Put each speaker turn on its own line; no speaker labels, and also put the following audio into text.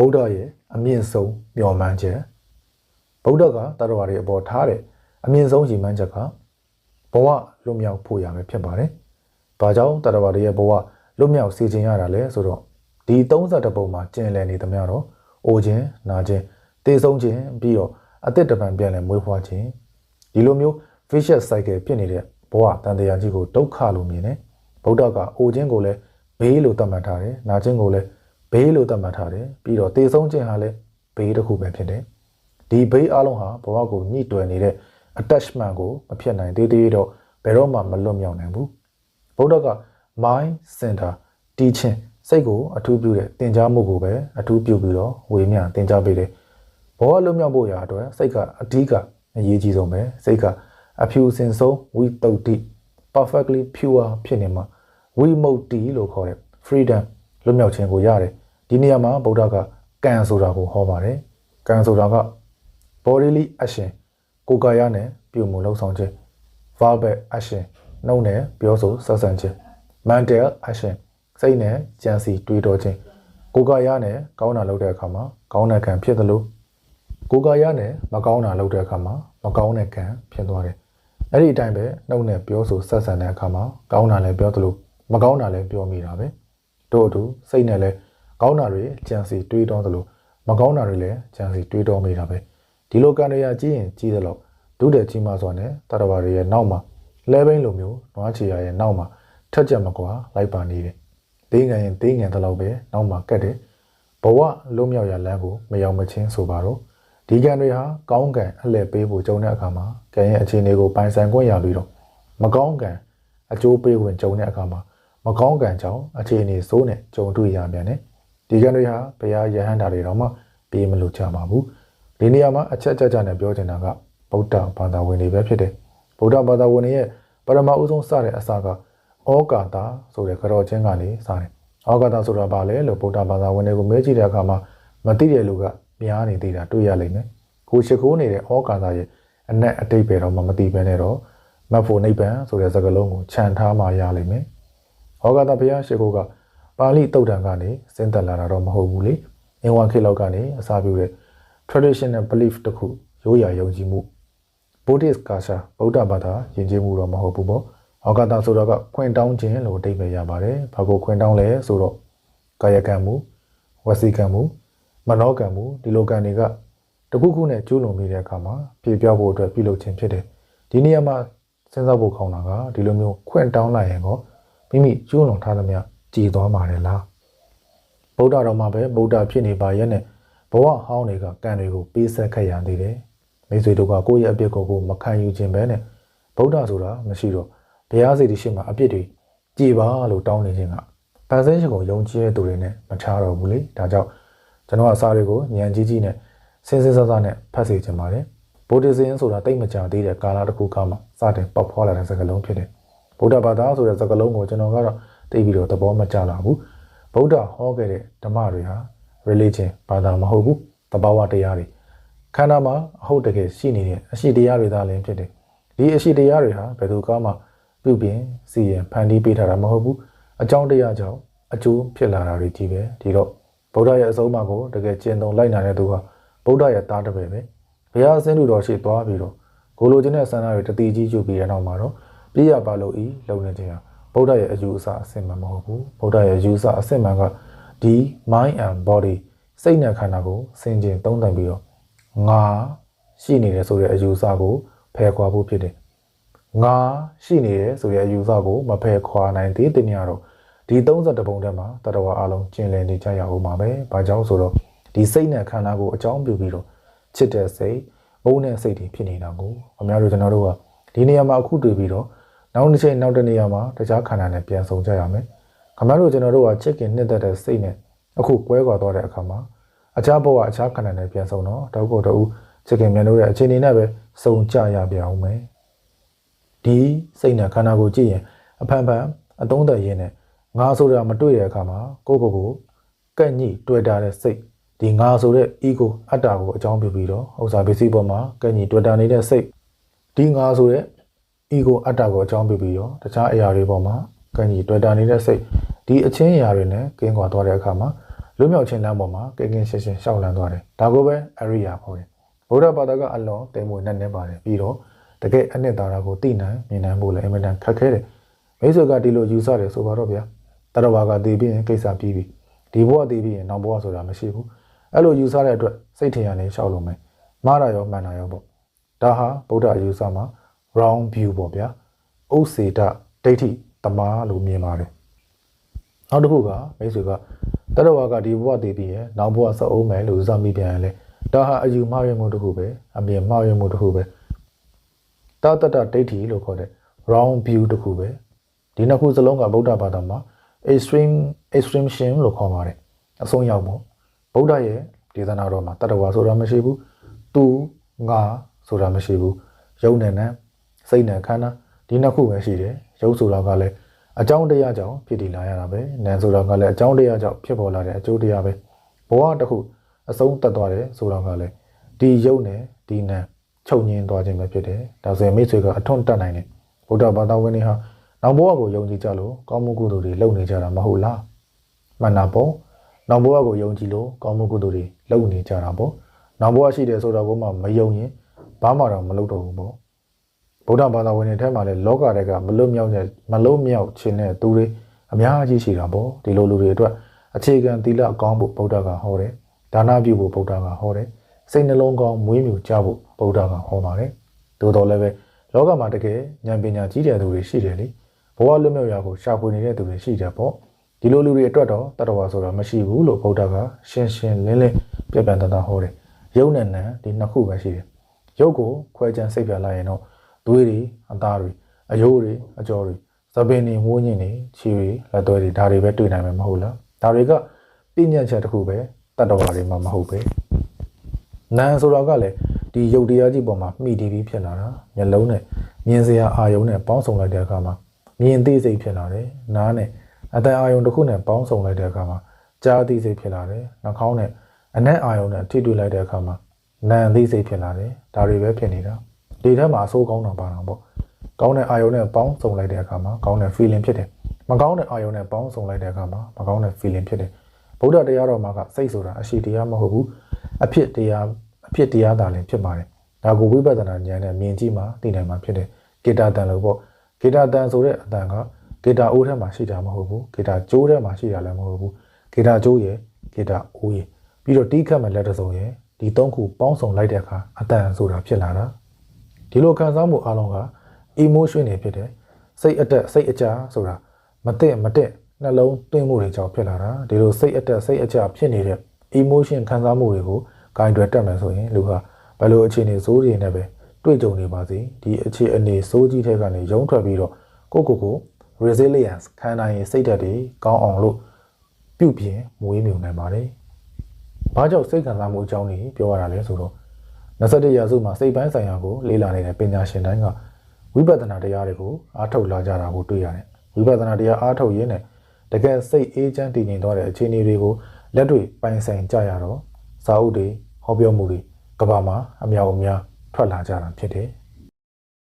ဗုဒ္ဓရဲ့အမြင့်ဆုံးမျှော်မှန်းချက်ဗုဒ္ဓကတရဝရီအပေါ်ထားတဲ့အမြင့်ဆုံးရည်မှန်းချက်ကဘဝလွတ်မြောက်ဖို့ရမယ်ဖြစ်ပါတယ်။ဘာကြောင့်တရဝရီရဲ့ဘဝလွတ်မြောက်စေခြင်းရတာလဲဆိုတော့ဒီ32ပုံမှာကျင်လည်နေသမျှတော့အိုခြင်းနာခြင်းတေဆုံးခြင်းပြီးတော့အသက်တပံပြန်လည်မွေးဖွားခြင်းဒီလိုမျိုး vicious cycle ဖြစ်နေတဲ့ဘဝတန်တရားကြီးကိုဒုက္ခလို့မြင်တယ်ဗုဒ္ဓကအိုခြင်းကိုလည်းဘေးလို့သတ်မှတ်ထားတယ်နာခြင်းကိုလည်း ဘေးလို့သတ်မှတ်ထားတယ်ပြီးတော့တေဆုံးခြင်းဟာလည်းဘေးတစ်ခုပဲဖြစ်တယ်ဒီဘေးအလုံးဟာဘဝကိုညှိတွယ်နေတဲ့ attachment ကိုမဖြစ်နိုင်သေးသေးတော့ဘယ်တော့မှမလွတ်မြောက်နိုင်ဘူးဗုဒ္ဓက mind center teaching စိတ်ကိုအထူးပြုတဲ့သင်ကြားမှုကိုပဲအထူးပြုပြီးတော့ဝေမျှသင်ကြားပေးတယ်ဘဝလွတ်မြောက်ဖို့ရာအတွက်စိတ်ကအဓိကအရေးကြီးဆုံးပဲစိတ်ကအဖြူစင်ဆုံးဝိတုဒ္ဓိ perfectly pure ဖြစ်နေမှာဝိမု ക്തി လို့ခေါ်တဲ့ freedom လွတ်မြောက်ခြင်းကိုရတယ် ဒီနေရာမှာဗုဒ္ဓကကံဆိုတာကိုဟောပါတယ်ကံဆိုတာက bodily action ကိုယ်ကာယနဲ့ပြုမှုလုပ်ဆောင်ခြင်း verbal action နှုတ်နဲ့ပြောဆိုဆက်ဆံခြင်း mental action စိတ်နဲ့ကြံစီတွေးတောခြင်းကိုယ်ကာယနဲ့ကောင်းတာလုပ်တဲ့အခါမှာကောင်းတဲ့ကံဖြစ်သလိုကိုယ်ကာယနဲ့မကောင်းတာလုပ်တဲ့အခါမှာမကောင်းတဲ့ကံဖြစ်သွားတယ်အဲ့ဒီအတိုင်းပဲနှုတ်နဲ့ပြောဆိုဆက်ဆံတဲ့အခါမှာကောင်းတာလည်းပြောသလိုမကောင်းတာလည်းပြောမိတာပဲတို့အတူစိတ်နဲ့လည်း ကောင်းတာတွေကြံစီတွေးတောသလိုမကောင်းတာတွေလည်းကြံစီတွေးတောမိတာပဲဒီလိုကံတွေကကြီးရင်ကြီးသလိုဒုတဲ့ကြီးမှစွာနဲ့တတဘာတွေရဲ့နောက်မှာလဲဘိန်းလိုမျိုးနွားချီရရဲ့နောက်မှာထက်ကြမကွာလိုက်ပါနေတယ်။သေးငယ်ရင်သေးငယ်တဲ့လောက်ပဲနောက်မှာကက်တယ်။ဘဝလုံးမြောက်ရလမ်းကိုမရောက်မချင်းဆိုပါတော့ဒီကံတွေဟာကောင်းကံအလှည့်ပေးဖို့ကြုံတဲ့အခါမှာကံရဲ့အခြေအနေကိုပိုင်ဆိုင်ခွင့်ရပြီးတော့မကောင်းကံအကျိုးပေးဝင်ကြုံတဲ့အခါမှာမကောင်းကံကြောင့်အခြေအနေဆိုးနဲ့ကြုံတွေ့ရပြန်တယ်။ ဒီကံတွေဟာဘုရားယဟန္တာတွေတော့မှပေးမလို့ချပါဘူး။ဒီနေရာမှာအချက်အချက်ကြနဲ့ပြောချင်တာကဗုဒ္ဓဘာသာဝင်တွေပဲဖြစ်တယ်။ဗုဒ္ဓဘာသာဝင်တွေရဲ့ပရမအုပ်ဆုံးစတဲ့အစာကဩကာတာဆိုတဲ့ကြောချင်းကနေစတယ်။ဩကာတာဆိုတာဘာလဲလို့ဗုဒ္ဓဘာသာဝင်တွေကိုမေးကြည့်တဲ့အခါမှာမသိတဲ့လူကများနေသေးတာတွေ့ရလိမ့်မယ်။ကိုရှိခိုးနေတဲ့ဩကာတာရဲ့အနက်အတိတ်ပဲတော့မသိဘဲနဲ့တော့မတ်ဖို့နိဗ္ဗာန်ဆိုတဲ့စကားလုံးကိုခြံထားမှရလိမ့်မယ်။ဩကာတာဘုရားရှိခိုးက ပါဠိတုတ်တန်ကနေစဉ်သက်လာတာတော့မဟုတ်ဘူးလေ။အင်ဝါခေလောက်ကနေအစာပြုတဲ့ traditional belief တခုရိုးရာယုံကြည်မှု Buddhist ကာရှာဗုဒ္ဓဘာသာယဉ်ကျေးမှုတော့မဟုတ်ဘူးပေါ့။အောက်ကတာဆိုတော့ကခွင့်တောင်းခြင်းလို့အဓိပ္ပာယ်ရပါတယ်။ဘာကိုခွင့်တောင်းလဲဆိုတော့ကာယကံမှုဝစီကံမှုမနောကံမှုဒီလိုကံတွေကတခုခုနဲ့ကျူးလွန်မိတဲ့အခါမှာပြေပြောက်ဖို့အတွက်ပြုလုပ်ခြင်းဖြစ်တယ်။ဒီနေရာမှာစဉ်းစားဖို့ခေါင်းတာကဒီလိုမျိုးခွင့်တောင်းလိုက်ရင်ကောမိမိကျူးလွန်ထားသမျှ ကြည်သွားမှာလေလား။ဗုဒ္ဓတော်မှာပဲဗုဒ္ဓဖြစ်နေပါရဲ့နဲ့ဘဝဟောင်းတွေကကံတွေကိုပေးဆက်ခဲ့ရသေးတယ်။မိတ်ဆွေတို့ကကိုယ့်ရဲ့အပြစ်ကိုကိုမခံယူခြင်းပဲနဲ့ဗုဒ္ဓဆိုတာမရှိတော့ဘုရားစိတ်ရှိမှအပြစ်တွေကြည်ပါလို့တောင်းနေခြင်းကဖန်ဆင်းရှင်ကိုယုံကြည်တဲ့သူတွေနဲ့မချတော့ဘူးလေဒါကြောင့်ကျွန်တော်အစားတွေကိုဉာဏ်ကြီးကြီးနဲ့စဉ်းစဉ်းစားစားနဲ့ဖတ်စေချင်ပါတယ်ဗုဒ္ဓဇင်ဆိုတာတိတ်မကြသေးတဲ့ကာလတစ်ခုကမှစတင်ပေါက်ဖွာလာတဲ့စကားလုံးဖြစ်တယ်ဗုဒ္ဓဘာသာဆိုတဲ့စကားလုံးကိုကျွန်တော်ကတော့ သိပြီးတော့သဘောမကျလာဘူးဗုဒ္ဓဟောခဲ့တဲ့ဓမ္မတွေဟာ religion ဘာသာမဟုတ်ဘူးတဘာဝတရားတွေခန္ဓာမှာအဟုတ်တကယ်ရှိနေတဲ့အရှိတရားတွေသာလင်းဖြစ်တယ်ဒီအရှိတရားတွေဟာဘယ်သူကမှပြုပြင်စီရင်ဖန်တီးပေးထားတာမဟုတ်ဘူးအကြောင်းတရားကြောင့်အကျိုးဖြစ်လာတာတွေကြီးပဲဒီတော့ဗုဒ္ဓရဲ့အဆုံးအမကိုတကယ်ကျင့်သုံးလိုက်နိုင်တဲ့သူဟာဗုဒ္ဓရဲ့သားတစ်ပယ်ပဲဘုရားအစင်းလူတော်ရှိသွားပြီးတော့ကိုလိုချင်တဲ့ဆန္ဒတွေတတိကြီးကျူပြီးတဲ့နောက်မှာတော့ပြည့်ရပါလို့ဤလုံနေခြင်းဟာ ဗုဒ္ဓရဲ့အယူအဆအစစ်မှန်မဟုတ်ဘူးဗုဒ္ဓရဲ့အယူအဆအစစ်မှန်ကဒီ mind and body စိတ်နဲ့ခန္ဓာကိုစင်ကျင်သုံးသပ်ပြီးတော့ငါရှိနေတယ်ဆိုတဲ့အယူအဆကိုဖယ်ခွာဖို့ဖြစ်တယ်ငါရှိနေတယ်ဆိုတဲ့အယူအဆကိုမဖယ်ခွာနိုင်သေးတဲ့ညတော့ဒီ32ပုံထဲမှာတတဝါအလုံးကျင်လည်နေကြရအောင်ပါပဲ။ဘာကြောင့်ဆိုတော့ဒီစိတ်နဲ့ခန္ဓာကိုအကြောင်းပြုပြီးတော့ချစ်တဲ့စိတ်ဘုံနဲ့စိတ်တွေဖြစ်နေတာကိုအများတို့ကျွန်တော်တို့ကဒီနေရာမှာအခုတွေ့ပြီးတော့ နောက်တစ်ချိန်နောက်တစ်နေရာမှာတခြားခန္ဓာနဲ့ပြန်ဆောင်ကြရမယ်။ခမတို့ကျွန်တော်တို့ကချစ်ခင်နှစ်သက်တဲ့စိတ်နဲ့အခုကွဲကွာသွားတဲ့အခါမှာအခြားဘဝအခြားခန္ဓာနဲ့ပြန်ဆောင်တော့တောက်ကိုတူချစ်ခင်မြန်လို့တဲ့အခြေအနေနဲ့ပဲစုံကြရပြအောင်မယ်။ဒီစိတ်နဲ့ခန္ဓာကိုကြည့်ရင်အဖန်ဖန်အသုံးသက်ရင်းနဲ့ငါဆိုတာမတွေ့တဲ့အခါမှာကိုယ့်ကိုယ်ကိုကန့်ညှိတွေ့တာတဲ့စိတ်ဒီငါဆိုတဲ့ ego အတ္တကိုအကြောင်းပြုပြီးတော့ဥစ္စာပစ္စည်းပေါ်မှာကန့်ညှိတွေ့တာနေတဲ့စိတ်ဒီငါဆိုတဲ့ ego အတ္တကိုအကြောင်းပြုပြီးတော့တခြားအရာတွေပေါ်မှာကန့်ညှိတွေ့တာနေတဲ့စိတ်ဒီအချင်းအရာတွေနဲ့ကင်းကွာသွားတဲ့အခါမှာလွတ်မြောက်ခြင်းလမ်းပေါ်မှာကဲကင်းရှင်းရှင်းရှောက်လန်းသွားတယ်ဒါကိုပဲအရိယာခေါ်တယ်ဗုဒ္ဓဘာသာကအလွန်တိမ်မွေနဲ့နေပါတယ်ပြီးတော့တကယ်အနှစ်သာရကိုသိနိုင်မြင်နိုင်ဖို့လည်းအင်မတန်ခက်ခဲတယ်မိတ်ဆွေကဒီလိုယူဆတယ်ဆိုပါတော့ဗျာတရဝါကတည်ပြီးရင်ကိစ္စပြီးပြီဒီဘဝတည်ပြီးရင်နောက်ဘဝဆိုတာမရှိဘူးအဲ့လိုယူဆတဲ့အတွက်စိတ်ထင်ရနေရှောက်လို့မယ်မှားတာရောမှန်တာရောပေါ့ဒါဟာဗုဒ္ဓယူဆမှာ round view ပေါ့ဗျာဥစေတဒိဋ္ဌိတမားလို့မြင်ပါတယ်နောက်တစ်ခုကမိတ်ဆွေကတရဝါကဒီဘဝတည်ပြီးရင်နောက်ဘဝဆက်အောင်မယ်လို့ယူဆမိပြန်ရင်လေဒါဟာအယူမှားရမှုတစ်ခုပဲအမြင်မှားရမှုတစ်ခုပဲတာတတဒိဋ္ဌိလို့ခေါ်တဲ့ round view တစ်ခုပဲဒီနှစ်ခုစလုံးကဗုဒ္ဓဘာသာမှာ extreme extremation လို့ခေါ်ပါတယ်အဆုံးရောက်ပေါ့ဗုဒ္ဓရဲ့ဒေသနာတော်မှာတတဝါဆိုတာမရှိဘူးသူငါဆိုတာမရှိဘူးယုံနဲ့နဲ့ စိတ်နဲ့ခန္ဓာဒီနှစ်ခုပဲရှိတယ်ယုံဆိုတာကလည်းအကြောင်းတရားကြောင့်ဖြစ်တည်လာရတာပဲနာမ်ဆိုတာကလည်းအကြောင်းတရားကြောင့်ဖြစ်ပေါ်လာတဲ့အကျိုးတရားပဲဘဝတစ်ခုအဆုံးတက်သွားတယ်ဆိုတာကလည်းဒီယုံနဲ့ဒီနာမ်ချုပ်ငင်းသွားခြင်းပဲဖြစ်တယ်ဒါဆိုရင်မိတ်ဆွေကအထွန်းတက်နိုင်တယ်ဗုဒ္ဓဘာသာဝင်တွေဟာနောက်ဘဝကိုယုံကြည်ကြလို့ကောင်းမှုကုသိုလ်တွေလုပ်နေကြတာမဟုတ်လားမှန်တာပေါ့နောက်ဘဝကိုယုံကြည်လို့ကောင်းမှုကုသိုလ်တွေလုပ်နေကြတာပေါ့နောက်ဘဝရှိတယ်ဆိုတော့ဘုမှမယုံရင်ဘာမှတော့မလုပ်တော့ဘူးပေါ့ ဗုဒ္ဓဘာသာဝင်တွေထဲမှာလည်းလောကတက်ကမလွတ်မြောက်တဲ့မလုံးမြောက်ခြင်းတဲ့သူတွေအများကြီးရှိတာပေါ့ဒီလိုလူတွေအတွက်အခြေခံသီလအကောင်းဖို့ဗုဒ္ဓကဟောတယ်ဒါနပြုဖို့ဗုဒ္ဓကဟောတယ်စိတ်နှလုံးကောင်းမွေးမြူကြဖို့ဗုဒ္ဓကဟောပါတယ်သို့တော်လည်းပဲလောကမှာတကယ်ဉာဏ်ပညာကြီးတဲ့သူတွေရှိတယ်လေဘဝလွတ်မြောက်ရာကိုရှာဖွေနေတဲ့သူတွေရှိတယ်ပေါ့ဒီလိုလူတွေအတွက်တော့တတဝါဆိုတာမရှိဘူးလို့ဗုဒ္ဓကရှင်းရှင်းလင်းလင်းပြပြန်တသားဟောတယ်ယုံနဲ့နံဒီနှစ်ခုပဲရှိတယ်ရုပ်ကိုခွဲခြားစိတ်ပြလိုက်ရင်တော့ သွေးတွေအသားတွေအယိုးတွေအကြောတွေသပင်တွေမွေးညင်တွေခြေတွေလက်သွဲတွေဒါတွေပဲတွေ့နိုင်မှာမဟုတ်လားဒါတွေကပြညတ်ချက်တစ်ခုပဲတတဝါတွေမှမဟုတ်ပဲနံဆိုတာကလည်းဒီယုတ်တရားကြီးပေါ်မှာမှီတည်ပြီးဖြစ်လာတာမျက်လုံးနဲ့မြင်စရာအာယုံနဲ့ပေါင်းစုံလိုက်တဲ့အခါမှာမြင်သိစိတ်ဖြစ်လာတယ်နားနဲ့အတန်အာယုံတစ်ခုနဲ့ပေါင်းစုံလိုက်တဲ့အခါမှာကြားသိစိတ်ဖြစ်လာတယ်နှာခေါင်းနဲ့အနက်အာယုံနဲ့ထိတွေ့လိုက်တဲ့အခါမှာနာမ်သိစိတ်ဖြစ်လာတယ်ဒါတွေပဲဖြစ်နေတာ ဒီထဲမှာအဆိုးကောင်းတာပါတော့ပေါ့ကောင်းတဲ့အာယုံနဲ့ပေါင်းစုံလိုက်တဲ့အခါမှာကောင်းတဲ့ feeling ဖြစ်တယ်မကောင်းတဲ့အာယုံနဲ့ပေါင်းစုံလိုက်တဲ့အခါမှာမကောင်းတဲ့ feeling ဖြစ်တယ်ဗုဒ္ဓတရားတော်မှာကစိတ်ဆိုတာအရှိတရားမဟုတ်ဘူးအဖြစ်တရားအဖြစ်တရားသာလည်းဖြစ်ပါတယ်ဒါကိုဝိပဿနာဉာဏ်နဲ့မြင်ကြည့်မှသိနိုင်မှာဖြစ်တယ်ကေတာတန်လို့ပေါ့ကေတာတန်ဆိုတဲ့အတန်ကကေတာအိုးထဲမှာရှိတာမဟုတ်ဘူးကေတာကျိုးထဲမှာရှိတာလည်းမဟုတ်ဘူးကေတာကျိုးရယ်ကေတာအိုးရယ်ပြီးတော့တီးခတ်မဲ့လက်တစုံရယ်ဒီသုံးခုပေါင်းစုံလိုက်တဲ့အခါအတန်ဆိုတာဖြစ်လာတာ ဒီလိုခံစားမှုအလုံးက emotion တွေဖြစ်တယ်စိတ်အတက်စိတ်အကြဆိုတာမတက်မတက်နှလုံးသွင်းမှုတွေကြောင့်ဖြစ်လာတာဒီလိုစိတ်အတက်စိတ်အကြဖြစ်နေတဲ့ emotion ခံစားမှုတွေကိုဂိုင်းတွေတက်မယ်ဆိုရင်လူဟာဘယ်လိုအခြေအနေစိုးရိမ်နေပဲတွေ့ကြုံနေပါစေဒီအခြေအနေစိုးကြီးတဲ့ကနေရုံးထွက်ပြီးတော့ကိုကိုကို resilience ခံနိုင်ရင်စိတ်ဓာတ်တွေကောင်းအောင်လို့ပြုပြင်မွေးမြူနိုင်ပါတယ်။ဘာကြောင့်စိတ်ခံစားမှုအကြောင်းတွေပြောရတာလဲဆိုတော့ 21ရာစုမှာစိတ်ပိုင်းဆိုင်ရာကိုလေ့လာနေတဲ့ပညာရှင်တိုင်းကဝိပဿနာတရားတွေကိုအားထုတ်လာကြတာကိုတွေ့ရတယ်။ဝိပဿနာတရားအားထုတ်ရင်းနဲ့တကယ်စိတ်အေးချမ်းတည်ငြိမ်သွားတဲ့အခြေအနေတွေကိုလက်တွေ့ပိုင်ဆိုင်ကြရတော့စာအုပ်တွေဟောပြောမှုတွေကဘာမှာအမြောက်အများထွက်လာကြတာဖြစ်တယ်။